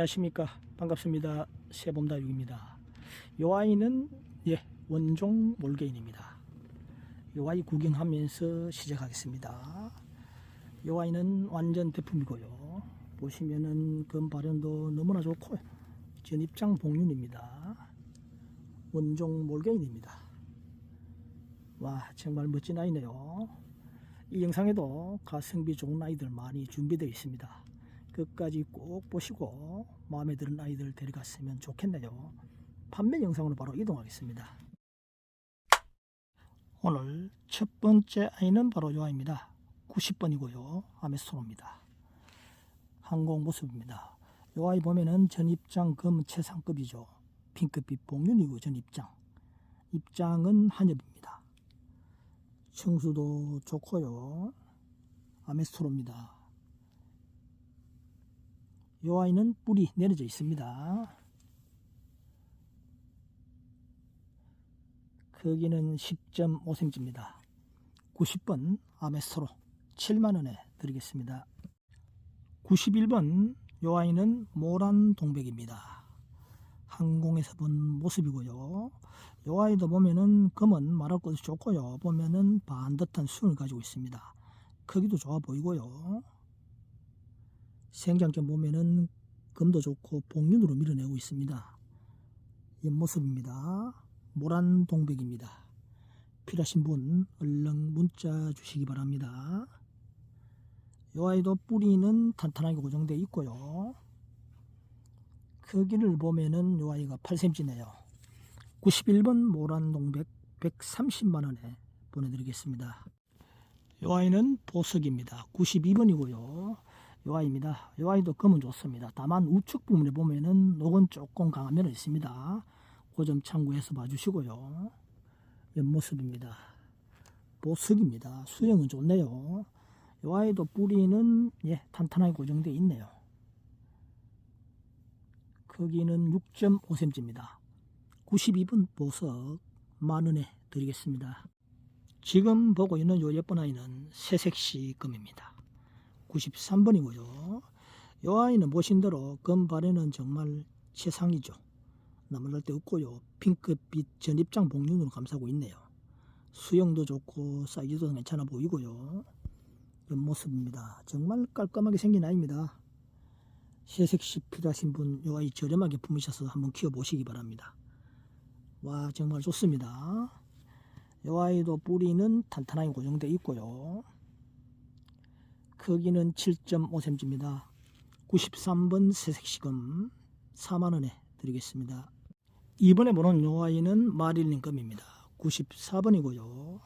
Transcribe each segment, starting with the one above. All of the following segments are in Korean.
안녕하십니까. 반갑습니다. 세범다육입니다. 요 아이는 예 원종 몰개인입니다. 요 아이 구경하면서 시작하겠습니다. 요 아이는 완전 대품이고요. 보시면은 금 발현도 너무나 좋고 전입장 복륜입니다. 원종 몰개인입니다. 와 정말 멋진 아이네요. 이 영상에도 가성비 좋은 아이들 많이 준비되어 있습니다 끝까지 꼭 보시고 마음에 드는 아이들 데려갔으면 좋겠네요. 판매 영상으로 바로 이동하겠습니다. 오늘 첫 번째 아이는 바로 이 아이입니다. 90번이고요. 아메스토로입니다. 항공 모습입니다. 이 아이 보면은 전입장 금 최상급이죠. 핑크빛 복륜이고 전입장. 입장은 한엽입니다. 청수도 좋고요. 아메스토로입니다. 이 아이는 뿔이 내려져 있습니다. 크기는 10.5cm입니다. 90번 아메스토로 7만원에 드리겠습니다. 91번 이 아이는 모란 동백입니다. 항공에서 본 모습이고요. 이 아이도 보면은 검은 말할 것이 좋고요. 보면은 반듯한 수을 가지고 있습니다. 크기도 좋아 보이고요. 생장점 보면은 금도 좋고 복륜으로 밀어내고 있습니다. 이 모습입니다. 모란 동백입니다. 필요하신 분 얼른 문자 주시기 바랍니다. 이 아이도 뿌리는 탄탄하게 고정되어 있고요. 크기를 보면은 이 아이가 8cm네요. 91번 모란 동백 130만원에 보내드리겠습니다. 이 아이는 보석입니다. 92번이고요. 요 아이입니다. 요 아이도 검은 좋습니다. 다만 우측 부분에 보면은 녹은 조금 강한 면은 있습니다. 그점 참고해서 봐주시고요. 옆모습입니다. 보석입니다. 수영은 좋네요. 요 아이도 뿌리는 예 탄탄하게 고정되어 있네요. 크기는 6.5cm입니다. 92분 보석 만원에 드리겠습니다. 지금 보고 있는 요 예쁜 아이는 새색시 금입니다. 93번이고요. 이 아이는 보신 대로 금발에는 정말 최상이죠. 나무랄 데 없고요. 핑크빛 전입장 복륜으로 감싸고 있네요. 수영도 좋고 사이즈도 괜찮아 보이고요. 옆모습입니다. 정말 깔끔하게 생긴 아이입니다. 새색시 필요하신 분, 이 아이 저렴하게 품으셔서 한번 키워보시기 바랍니다. 와, 정말 좋습니다. 이 아이도 뿌리는 탄탄하게 고정되어 있고요. 크기는 7.5cm입니다. 93번 새색시금 4만원에 드리겠습니다. 이번에 보는 요 아이는 마릴린 금입니다. 94번이고요.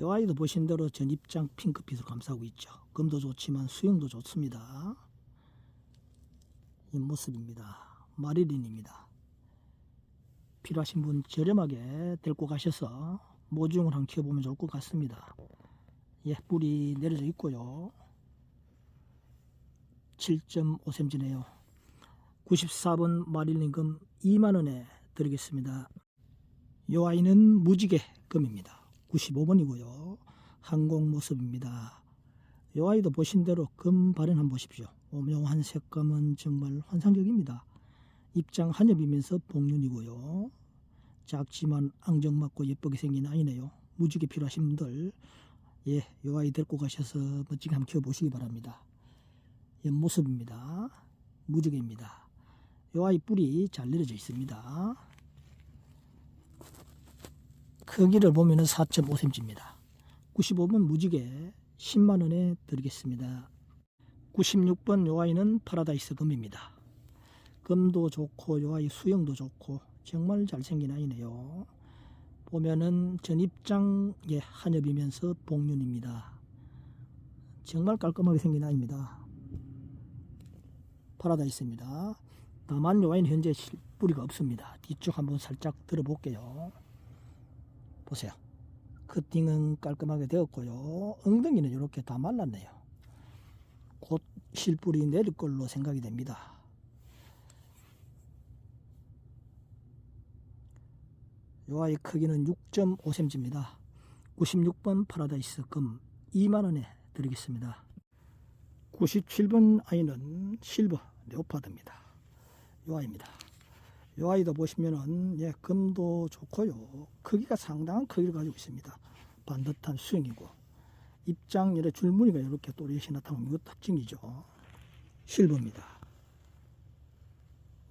요 아이도 보신 대로 전입장 핑크빛으로 감싸고 있죠. 금도 좋지만 수영도 좋습니다. 이 모습입니다. 마릴린입니다. 필요하신 분 저렴하게 데리고 가셔서 모종을 한 키워보면 좋을 것 같습니다. 예, 뿔이 내려져 있고요. 7.5cm네요. 94번 마릴린금 2만원에 드리겠습니다. 요 아이는 무지개 금입니다. 95번이고요. 항공 모습입니다. 요 아이도 보신 대로 금 발현 한번 보십시오. 오묘한 색감은 정말 환상적입니다. 입장 한엽이면서 복륜이고요. 작지만 앙정맞고 예쁘게 생긴 아이네요. 무지개 필요하신 분들 예, 요 아이 데리고 가셔서 멋지게 한번 키워보시기 바랍니다. 옆모습입니다. 무지개입니다. 요 아이 뿔이 잘 내려져 있습니다. 크기를 보면 4.5cm입니다. 95번 무지개 10만원에 드리겠습니다. 96번 요 아이는 파라다이스 금입니다. 금도 좋고 요 아이 수영도 좋고 정말 잘생긴 아이네요. 보면은 전입장의 한엽이면서 복륜입니다. 정말 깔끔하게 생긴 아이입니다. 파라다이스입니다. 다만 요 아이는 현재 뿌리가 없습니다. 뒤쪽 한번 살짝 들어볼게요. 보세요. 커팅은 깔끔하게 되었고요. 엉덩이는 이렇게 다 말랐네요. 곧 실뿌리 내릴 걸로 생각이 됩니다. 요 아이 크기는 6.5cm입니다. 96번 파라다이스 금 2만원에 드리겠습니다. 97번 아이는 실버 레오파드입니다. 요 아이입니다. 요 아이도 보시면은 예, 금도 좋고요. 크기가 상당한 크기를 가지고 있습니다. 반듯한 수영이고 입장 이래 줄무늬가 이렇게 또렷이 나타나는 것 특징이죠. 실버입니다.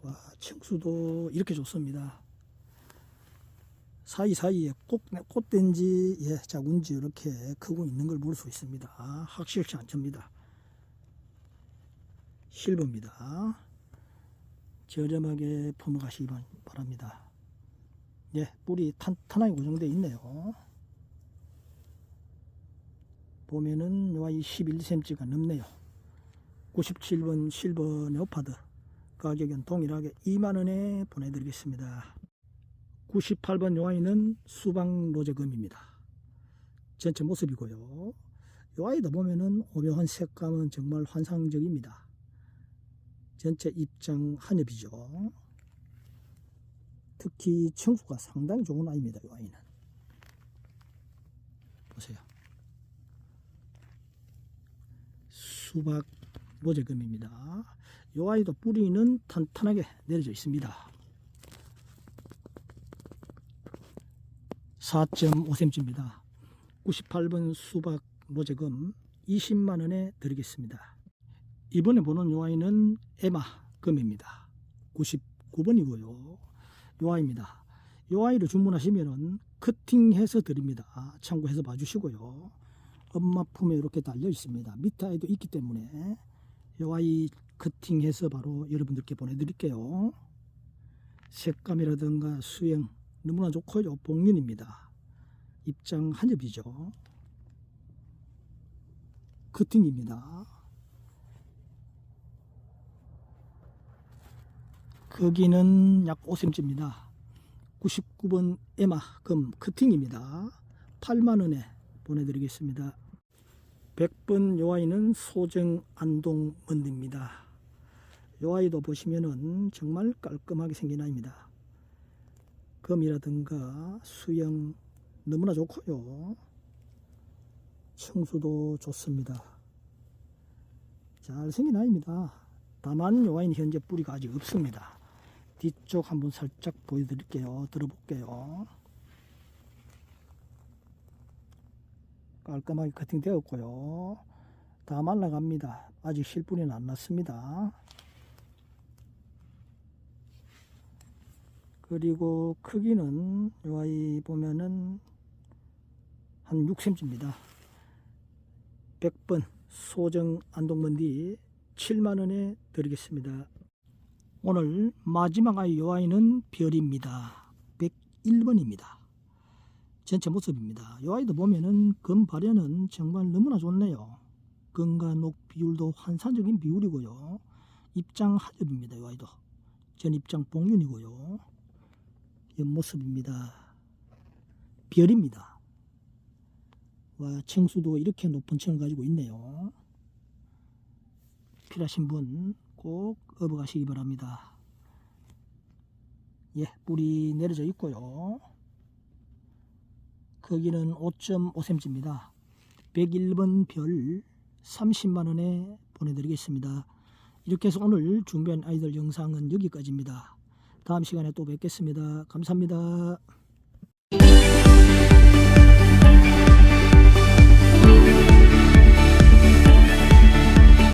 와 층수도 이렇게 좋습니다. 사이사이에 꽃, 꽃된지 예, 자군지 이렇게 크고 있는 걸 볼 수 있습니다. 확실치 않습니다. 실버입니다. 저렴하게 품어가시기 바- 바랍니다. 예, 뿌리 탄탄하게 고정되어 있네요. 보면은 요아이 11cm가 넘네요. 97번 실버 네오파드 가격은 동일하게 2만원에 보내드리겠습니다. 98번 요아이는 수방 로제금입니다. 전체 모습이고요. 요아이도 보면은 오묘한 색감은 정말 환상적입니다. 전체 입장 한엽이죠. 특히 청수가 상당히 좋은 아이입니다. 이 아이는 보세요. 수박 모재금입니다. 이 아이도 뿌리는 탄탄하게 내려져 있습니다. 4.5cm입니다. 98번 수박 모재금 20만원에 드리겠습니다. 이번에 보는 요 아이는 에마 금입니다. 99번이고요. 요 아이입니다. 요 아이를 주문하시면은 커팅해서 드립니다. 참고해서 봐주시고요. 엄마 품에 이렇게 달려 있습니다. 밑에 아이도 있기 때문에 요 아이 커팅해서 바로 여러분들께 보내드릴게요. 색감이라든가 수영 너무나 좋고요. 복륜입니다. 입장 한엽이죠. 커팅입니다. 크기는 약 5cm입니다. 99번 에마 금 커팅입니다. 8만원에 보내드리겠습니다. 100번 요 아이는 소정 안동 먼디입니다. 요 아이도 보시면은 정말 깔끔하게 생긴 아이입니다. 금이라든가 수영 너무나 좋고요. 청수도 좋습니다. 잘생긴 아이입니다. 다만 요 아이는 현재 뿌리가 아직 없습니다. 뒤쪽 한번 살짝 보여드릴게요. 들어볼게요. 깔끔하게 커팅 되었고요. 다 말라갑니다. 아직 실뿌리는 안 났습니다. 그리고 크기는 요 아이 보면은 한 6cm입니다. 100번 소정 안동먼디 7만원에 드리겠습니다. 오늘 마지막 아이 요 아이는 별입니다. 101번입니다. 전체 모습입니다. 요 아이도 보면은 금 발현은 정말 너무나 좋네요. 금과 녹 비율도 환상적인 비율이고요. 입장 하엽입니다. 요 아이도. 전 입장 복륜이고요. 옆모습입니다. 별입니다. 와 청수도 이렇게 높은 층을 가지고 있네요. 필요하신 분 꼭 업어가시기 바랍니다. 예, 뿌리 내려져 있고요. 크기는 5.5cm입니다. 101번 별 30만원에 보내드리겠습니다. 이렇게 해서 오늘 준비한 아이들 영상은 여기까지입니다. 다음 시간에 또 뵙겠습니다. 감사합니다.